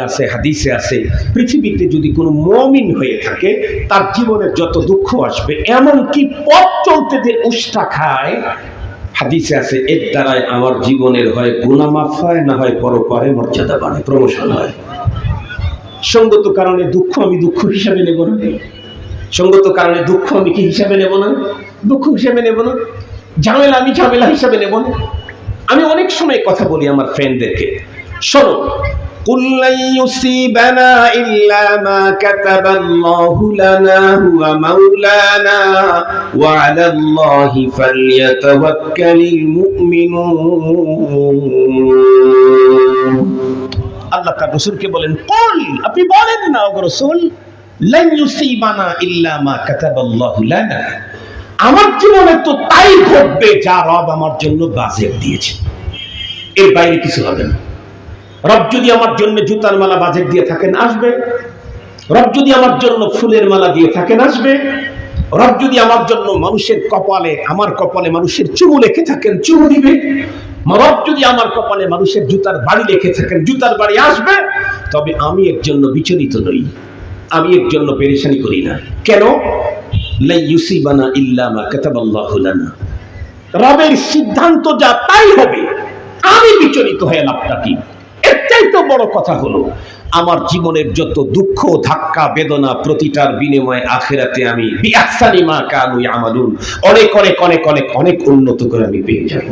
আছে, হাদিসে আছে, পৃথিবীতে যদি কোনো মমিন হয়ে থাকে, তার জীবনে যত দুঃখ আসবে, এমনকি পথ চলতে যে উষ্টা খায়, হাদিসে আছে, এর দ্বারাই আমার জীবনের হয় গুণামাফ হয়, না হয় পরপরে মর্যাদা বাড়ে প্রমোশন হয়। সঙ্গত কারণে দুঃখ আমি দুঃখ হিসাবে নেব না। সঙ্গত কারণে দুঃখ আমি কি হিসাবে নেব না? দুঃখ হিসাবে নেব না। ঝামেলা আমি ঝামেলা হিসাবে নেব না। আমি অনেক সময় কথা বলি আমার ফ্রেন্ডদেরকে শোনো قل لن يصيبنا إلا ما كتب الله لنا هو مولانا وعلى الله فليتوكل المؤمنون আল্লাহ তার রসুলকে বলেন কল আপনি বলেন না ওগো রসুল লান ইউসিবানা ইল্লা মা কাতাবাল্লাহু লানা আমার জীবনে তো তাই ঘটবে যা রব আমার জন্য বাজেট দিয়েছে এর বাইরে কিছু হবে না রব যদি আমার জন্য জুতার মালা বাজেট দিয়ে থাকেন, আসবে। রব যদি আমার জন্য ফুলের মালা দিয়ে থাকেন, আসবে। রব যদি আমার জন্য মানুষের কপালে, আমার কপালে মানুষের চুমু লেখে থাকেন, চুমু দিবে। রব যদি আমার কপালে মানুষের জুতার বাড়ি লেখে থাকেন, জুতার বাড়ি আসবে। তবে আমি এর জন্য বিচলিত নই। আমি এর জন্য পেরেশানি করি না। কেন? লাই ইউসিবানা ইল্লা মা কাতাবাল্লাহু লানা। রবের সিদ্ধান্ত যা, তাই হবে। আমি বিচলিত হয়ে লাভটা কি? চাইতে বড় কথা হলো, আমার জীবনের যত দুঃখ, ধাক্কা, বেদনা প্রতিটার বিনিময়ে আখেরাতে আমি মা অনেক অনেক অনেক অনেক অনেক উন্নত করে আমি পেয়ে যাব।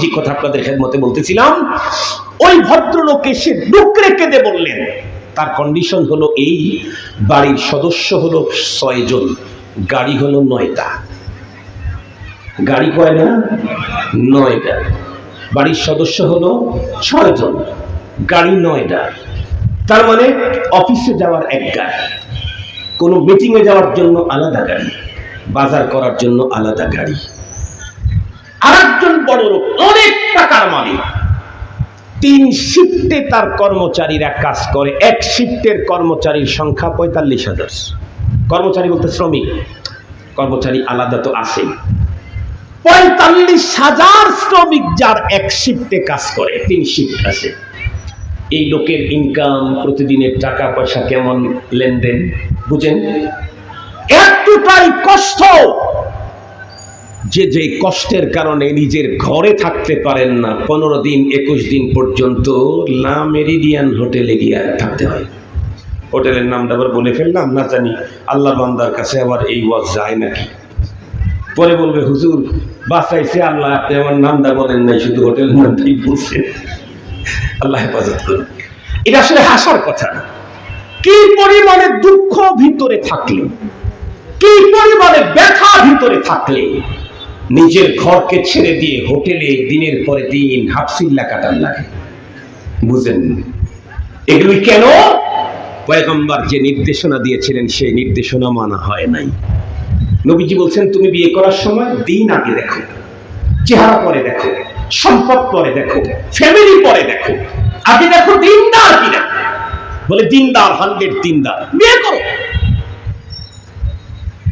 যে কথা আপনাদের ভদ্রলোক এসে কেঁদে বললেন, তার কন্ডিশন হলো এই, বাড়ির সদস্য হলো ছয় জন গাড়ি হলো নয়টা। গাড়ি কয় না? নয়টা। বাড়ির সদস্য হলো ছয় জন গাড়ি নয়টা। তার মানে অফিসে যাওয়ার এক গাড়ি। কোনো মিটিংয়ে যাওয়ার জন্য আলাদা গাড়ি। বাজার করার জন্য আলাদা গাড়ি। আরেকজন বড় লোক, অনেক টাকার মালিক। তিন শিফটে তার কর্মচারীরা কাজ করে। এক শিফটের কর্মচারীর সংখ্যা পঁয়তাল্লিশ হাজার। কর্মচারী বলতে শ্রমিক। কর্মচারী আলাদা তো আছে পঁয়তাল্লিশ হাজার শ্রমিক যার এক শিফটে কাজ করে, তিন শিফট আছে। এই লোকের ইনকাম প্রতিদিনের টাকা, পয়সা কেমন লেনদেন, বুঝেন? এতটাই কষ্ট। যে যে কষ্টের কারণে নিজের ঘরে থাকতে পারেন না, পনেরো দিন, একুশ দিন পর্যন্ত লা মেরিডিয়ান হোটেলে গিয়ে থাকতে হয়। হোটেলের নামটা আবার বলে ফেললাম, না জানি আল্লাহ বান্দার কাছে আবার এই ওয়াজ যায় নাকি? পরে বলবে, হুজুর বাঁচাইছে আল্লাহ আপনি আমার নামটা বলেন নাই, শুধু হোটেলের নামটাই বলছেন আল্লাহ হেফাজত করুন। এটা আসলে হাসার কথা কি পরিমাণে দুঃখ ভিতরে থাকলে, কি পরিমাণে ব্যথা ভিতরে থাকলে, নিজের ঘরকে ছেড়ে দিয়ে হোটেলে দিনের পরে দিন হাফসিল্লা কাটার লাগে। বুঝেন? এগুলি কেন? পয়গম্বর যে নির্দেশনা দিয়েছিলেন, সেই নির্দেশনা মানা হয় নাই। নবীজি বলছেন, তুমি বিয়ে করার সময় দিন আগে দেখো, চেহারা পরে দেখো, সম্পদ পরে দেখো ফ্যামিলি পরে দেখো। আগে দেখো দিনদার কিনা? বলে, দিনদার হান্ড্রেড দিনদার, বিয়ে করো।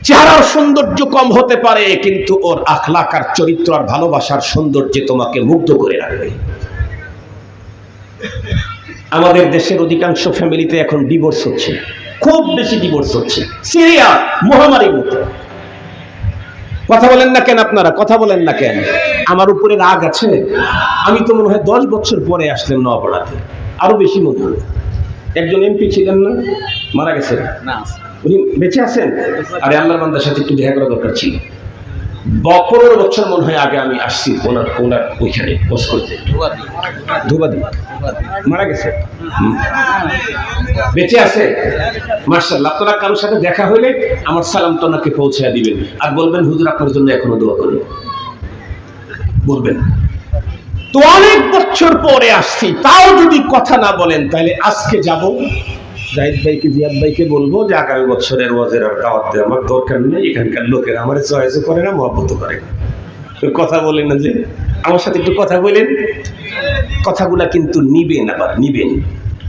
চেহারার সৌন্দর্য কম হতে পারে, কিন্তু ওর আখলাক আর চরিত্র আর ভালোবাসার সৌন্দর্যে তোমাকে মুগ্ধ করে রাখবে। আমাদের দেশের অধিকাংশ ফ্যামিলিতে এখন ডিভোর্স হচ্ছে, খুব বেশি ডিভোর্স হচ্ছে সিরিয়া মহামারীর মতো। কথা বলেন না কেন আপনারা? কথা বলেন না কেন? আমার উপরে রাগ আছে? আমি তো মনে হয় দশ বছর পরে আসলেন নয়াপাড়াতে আরও বেশি মনে হয়। একজন এমপি ছিলেন না? মারা গেছেন? না উনি বেঁচে আছেন? আরে আল্লাহর বান্দার সাথে একটু দেখা করা দরকার ছিল। পনেরো বছর মনে হয় আগে আমি আসছি, ওনার ওনার ওইখানে বস করতে ধুবাদি। মারা গেছে? বেঁচে আছে? মার্শাল্লাহ আপনারা কারোর সাথে দেখা হইলে আমার সালামটা ওনাকে পৌঁছে দিবেন। আর বলবেন, হুজুর, আপনার জন্য এখনও দোয়া করি। বলবেন। তো অনেক বছর পরে আসছি, তাও যদি কথা না বলেন, তাহলে আজকে যাব জাহিদ ভাইকে, জিয়াদ ভাইকে বলব যে আগামী বছরের ওয়াজের দাওয়াত দেওয়া আমার দরকার নেই। এখানকার লোকেরা আমার চয়েসও করে না মহব্বত করে না। কথা বলেন না যে, আমার সাথে একটু কথা বলেন। কথাগুলা কিন্তু নিবেন আবার, নিবেন।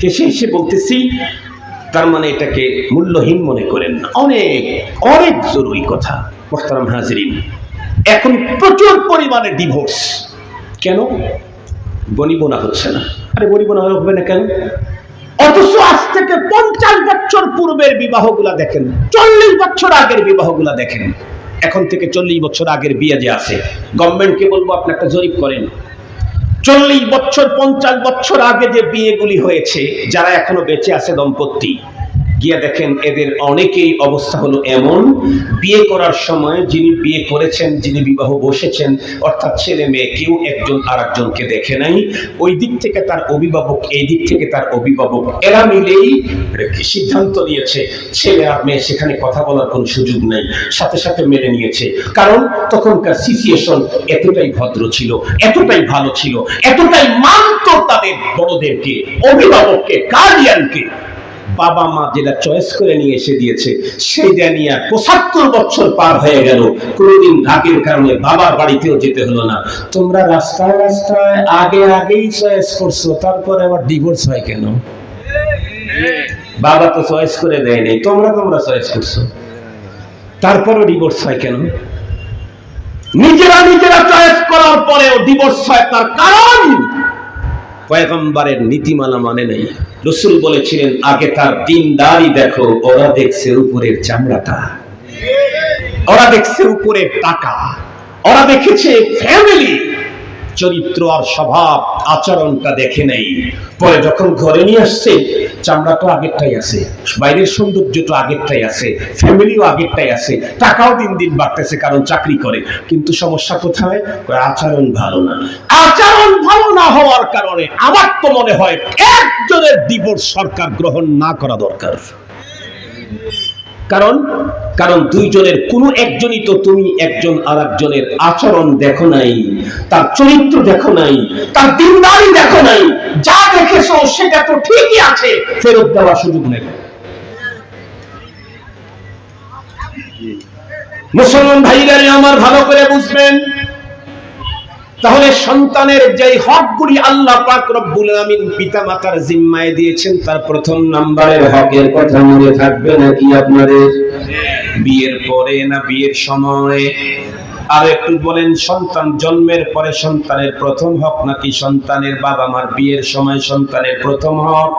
হেসে হেসে বলতেছি, তার মানে এটাকে মূল্যহীন মনে করেন না। অনেক অনেক জরুরি কথা, মোহতারাম হাজরিন। এখন প্রচুর পরিমাণে ডিভোর্স কেন? বনিবনা হচ্ছে না। আরে বনিবনা হবে না কেন? অথচ আজ থেকে পঞ্চাশ বছর পূর্বের বিবাহগুলা দেখেন। চল্লিশ বছর আগের বিবাহগুলা দেখেন। এখন থেকে চল্লিশ বছর আগের বিয়ে যে আছে, গভর্নমেন্টকে বলব আপনি একটা জরিপ করেন। চল্লিশ বছর, পঞ্চাশ বছর আগে যে বিয়েগুলি হয়েছে, যারা এখনও বেঁচে আছে দম্পতি গিয়ে দেখেন এদের অনেকেই অবস্থা হলো এমন। বিয়ে করার সময় যিনি বিয়ে করেছেন, যিনি বিবাহ বসেছেন, অর্থাৎ ছেলে মেয়ে, কেউ একজন আর একজনকে দেখে নাই। ওই দিক থেকে তার অভিভাবক, এই দিক থেকে তার অভিভাবক, এরা মিলেই সিদ্ধান্ত নিয়েছে, ছেলে আর মেয়ে সেখানে কথা বলার কোনো সুযোগ নাই, সাথে সাথে মেনে নিয়েছে। কারণ তখনকার সিচুয়েশন এতটাই ভদ্র ছিল, এতটাই ভালো ছিল, এতটাই মানত তাদের বড়দেরকে, অভিভাবককে গার্ডিয়ানকে বাবা মা যেটা চয়েস করে নিয়ে এসে দিয়েছে, সেইটা নিয়ে পঁচাত্তর বছর পার হয়ে গেল। কোনোদিন রাগের কারণে বাবার বাড়িতেও যেতে হলো না। তোমরা রাস্তায় রাস্তায় আগে আগেই চয়েস করছ, তারপরে আবার ডিভোর্স হয় কেন? বাবা তো চয়েস করে দেয় নাই, তোমরা তোমরা চয়েস করছ। তারপরও ডিভোর্স হয় কেন? নিজেরা নিজেরা চয়েস করার পরেও ডিভোর্স হয় তার কারণ পয়গম্বরের নীতিমালা মানে নাই। রসুল বলেছিলেন, আগে তার দিনদারি দেখো ওরা দেখছে উপরের চামড়াটা। ওরা দেখছে উপরের টাকা। ওরা দেখেছে ফ্যামিলি চরিত্র আর স্বভাব আচরণটা দেখে নেই। পরে যখন ঘরে নিয়ে আসছে, চামড়া তো আগেরটাই আছে, বাইরের সৌন্দর্য তো আগেরটাই আছে, ফ্যামিলিও আগেরটাই আছে, টাকাও দিন দিন বাড়তেছে কারণ চাকরি করে। কিন্তু সমস্যা কোথায়? আচরণ ভালো না। আচরণ ভালো না হওয়ার কারণে আমার তো মনে হয় একজনের ডিভোর্স সরকার গ্রহণ না করা দরকার। কারণ কারণ দুইজনের কোনো একজনই তো তুমি একজন আর একজনের আচরণ দেখো নাই, তার চরিত্র দেখো নাই, তার দিনদারি দেখো নাই, যা দেখেছ সেটা তো ঠিকই আছে, ফেরত দেওয়ার সুযোগ নেই। মুসলমান ভাইগারে আমার ভালো করে বুঝবেন তাহলে সন্তানের যে হকগুলি আল্লাহ পাক রব্বুল আমিন পিতা মাতার জিম্মায় দিয়েছেন, তার প্রথম নাম্বারের হকের কথা মনে থাকবে নাকি আপনাদের? বিয়ের পরে না বিয়ের সময়? আর একটু বলেন, সন্তান জন্মের পরে সন্তানের প্রথম হক নাকি সন্তানের বাবা মার বিয়ের সময় সন্তানের প্রথম হক?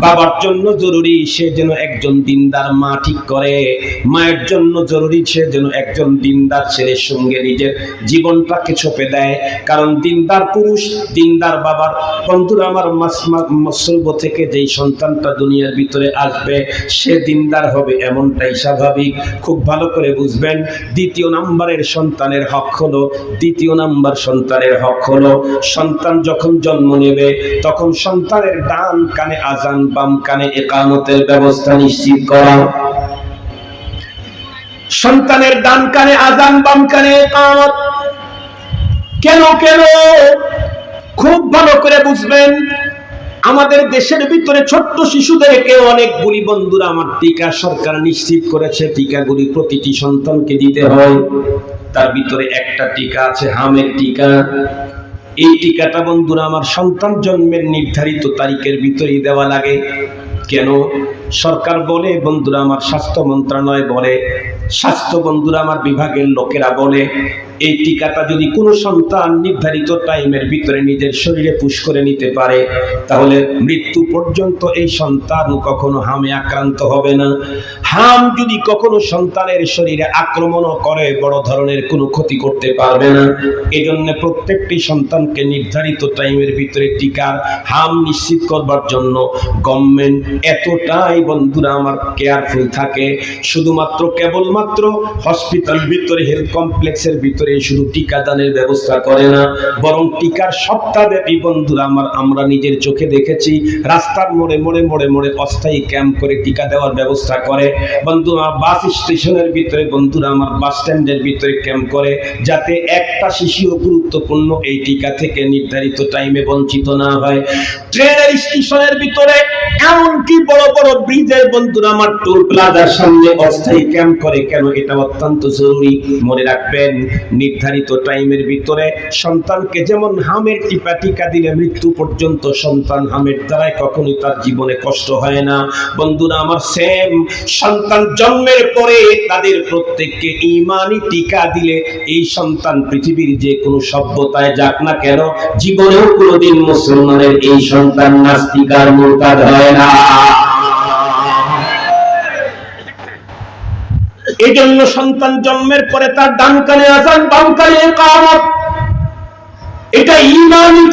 বাবার জন্য জরুরি সে যেন একজন দিনদার মা ঠিক করে। মায়ের জন্য জরুরি সে যেন একজন দিনদার ছেলের সঙ্গে নিজের জীবনটাকে ছপে দেয়। কারণ দিনদার পুরুষ, দিনদার বাবার। বন্ধুরা, আমার মসলব থেকে যেই সন্তানটা দুনিয়ার ভিতরে আসবে, সে দিনদার হবে এমনটাই স্বাভাবিক। খুব ভালো করে বুঝবেন, দ্বিতীয় নাম্বারের সন্তানের হক হলো, দ্বিতীয় নাম্বার সন্তানের হক হলো, সন্তান যখন জন্ম নেবে, তখন সন্তানের ডান কানে আজান, বাম কানে একামতের ব্যবস্থা নিশ্চিত করা। সন্তানের ডান কানে আজান, বাম কানে একামত। কেন কেন? খুব ভালো করে বুঝবেন, আমাদের দেশের ভিতরে ছোট্ট শিশুদেরকে অনেকগুলি বন্ধুরা আমার টিকা সরকার নিশ্চিত করেছে, টিকাগুলি প্রতিটি সন্তানকে দিতে হয়। তার ভিতরে একটা টিকা আছে, হামের টিকা। এই টিকাটা বন্ধুরা আমার সন্তান জন্মের নির্ধারিত তারিখের ভিতরেই দেওয়া লাগে। কেন? সরকার বলে, বন্ধুরা আমার স্বাস্থ্য মন্ত্রণালয় বলে স্বাস্থ্য বন্ধুরা, আমার বিভাগের লোকেরা বলে, এই টিকাটা যদি কোনো সন্তান নির্ধারিত টাইমের ভিতরে নিজের শরীরে পুশ করে নিতে পারে, তাহলে মৃত্যু পর্যন্ত এই সন্তান কখনো হামে আক্রান্ত হবে না। হাম যদি কখনো সন্তানের শরীরে আক্রমণও করে, বড় ধরনের কোনো ক্ষতি করতে পারবে না। এই জন্য প্রত্যেকটি সন্তানকে নির্ধারিত টাইমের ভিতরে টিকার হাম নিশ্চিত করবার জন্য গভর্নমেন্ট এতটাই বন্ধুরা আমার কেয়ারফুল থাকে, শুধুমাত্র কেবলমাত্র হসপিটাল ভিতরে হেলথ কমপ্লেক্সের ভিতরে শুধু টিকাদানের ব্যবস্থা করে না, বরং টিকার সপ্তাহব্যাপী বন্ধুরা আমার, আমরা নিজের চোখে দেখেছি, রাস্তার মোড়ে মোড়ে মোড়ে মোড়ে অস্থায়ী ক্যাম্প করে টিকা দেওয়ার ব্যবস্থা করে। বন্ধুরা বাস স্টেশনের ভিতরে, বন্ধুরা আমার বাস স্ট্যান্ডের ভিতরে ক্যাম্প করে, যাতে একটা শিশুও গুরুত্বপূর্ণ এই টিকা থেকে নির্ধারিত টাইমে বঞ্চিত না হয়। ট্রেনের স্টেশনের ভিতরে এমনকি বড় বড় ব্রিজের বন্ধুরা আমার টোল প্লাজার সামনে অস্থায়ী ক্যাম্প করে কেন এটা অত্যন্ত জরুরি? মনে রাখবেন, নির্ধারিত টাইমের ভিতরে সন্তানকে যেমন হামের টিপা টিকা দিলে মৃত্যু পর্যন্ত সন্তান হামের দ্বারাই কখনোই তার জীবনে কষ্ট হয় না। বন্ধুরা, আমার সেম সন্তান জন্মের পরে তাদের প্রত্যেককে ইমানি টিকা দিলে এই সন্তান পৃথিবীর যে কোনো সভ্যতায় যাক না কেন, জীবনেও কোনোদিন মুসলমানের এই সন্তান নাস্তিকার মুরতাদ হয় না। এই জন্য সন্তান জন্মের পরে তার ডান কানে আজান, বাম কানে কামত এটা ইমানি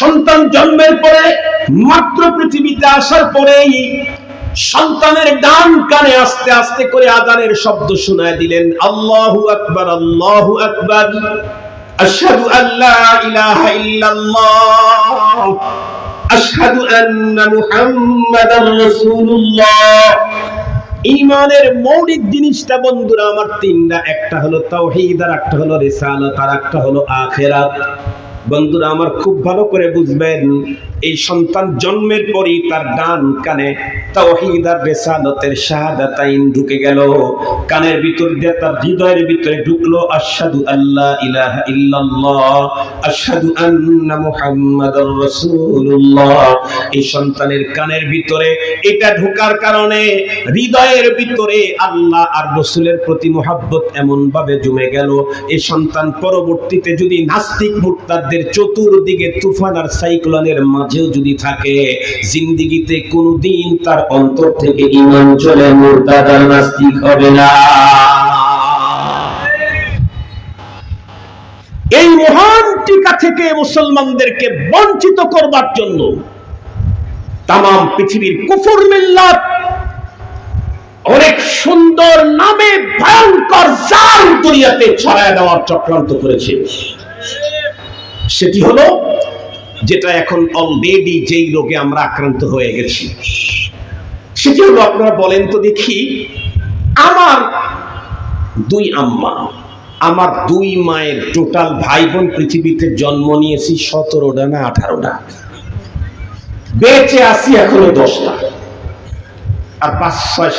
সন্তান জন্মের পরে, মাত্র পৃথিবীতে আসার পরেই সন্তানের ডান কানে আস্তে আস্তে করে আদানের শব্দ শোনায় দিলেন, আল্লাহু আকবার আল্লাহু আকবার। আশহাদু আল্লা ইলাহা ইল্লাল্লাহ। আশহাদু আন্না মুহাম্মাদান রাসূলুল্লাহ। ইমানের মৌলিক জিনিসটা বন্ধুরা আমার তিনটা, একটা হলো তাওহীদ আর একটা হলো রিসালাত, আর একটা হলো আখিরাত। বন্ধুরা আমার খুব ভালো করে বুঝবেন এই সন্তান জন্মের পরই তার ডান কানে তাওহীদ আর রিসালাতের শাহাদাতাইন ঢুকে গেল। কানের ভিতর দিয়ে তার হৃদয়ের ভিতরে ঢুকলো, আশহাদু আল্লা ইলাহা ইল্লাল্লাহ, আশহাদু আন্না মুহাম্মাদার রাসূলুল্লাহ। এই সন্তানের কানের ভিতরে এটা ঢোকার কারণে হৃদয়ের ভিতরে আল্লাহ আর রসুলের প্রতি মোহাব্বত এমন ভাবে জমে গেল। এই সন্তান পরবর্তীতে যদি নাস্তিক মুক্তারদের চতুর্দিকে তুফান আর সাইক্লোনের মাঝেও যদি থাকে, জিন্দিগিতে কোনোদিন তার অন্তর থেকে ইমান চলে মুরতাদ নাস্তিক হবে না। এই মহান টিকা থেকে মুসলমানদেরকে বঞ্চিত করবার জন্য তাম পৃথিবীর কুফুর মিল্লাত, অনেক সুন্দর নামে ভয়ঙ্কর জাল দুনিয়াতে ছড়ায় দেওয়ার চক্রান্ত করেছে। সেটি হলো যেটা এখন অলরেডি যেই রোগে আমরা আক্রান্ত হয়ে গেছি। সেটি হলো আপনারা বলেন তো দেখি, আমার দুই আম্মা, আমার দুই মায়ের টোটাল ভাই বোন পৃথিবীতে জন্ম নিয়েছি সতেরোটা না আঠারোটা। বেঁচে আছি এখনও দশটা। আর পাঁচ ছয়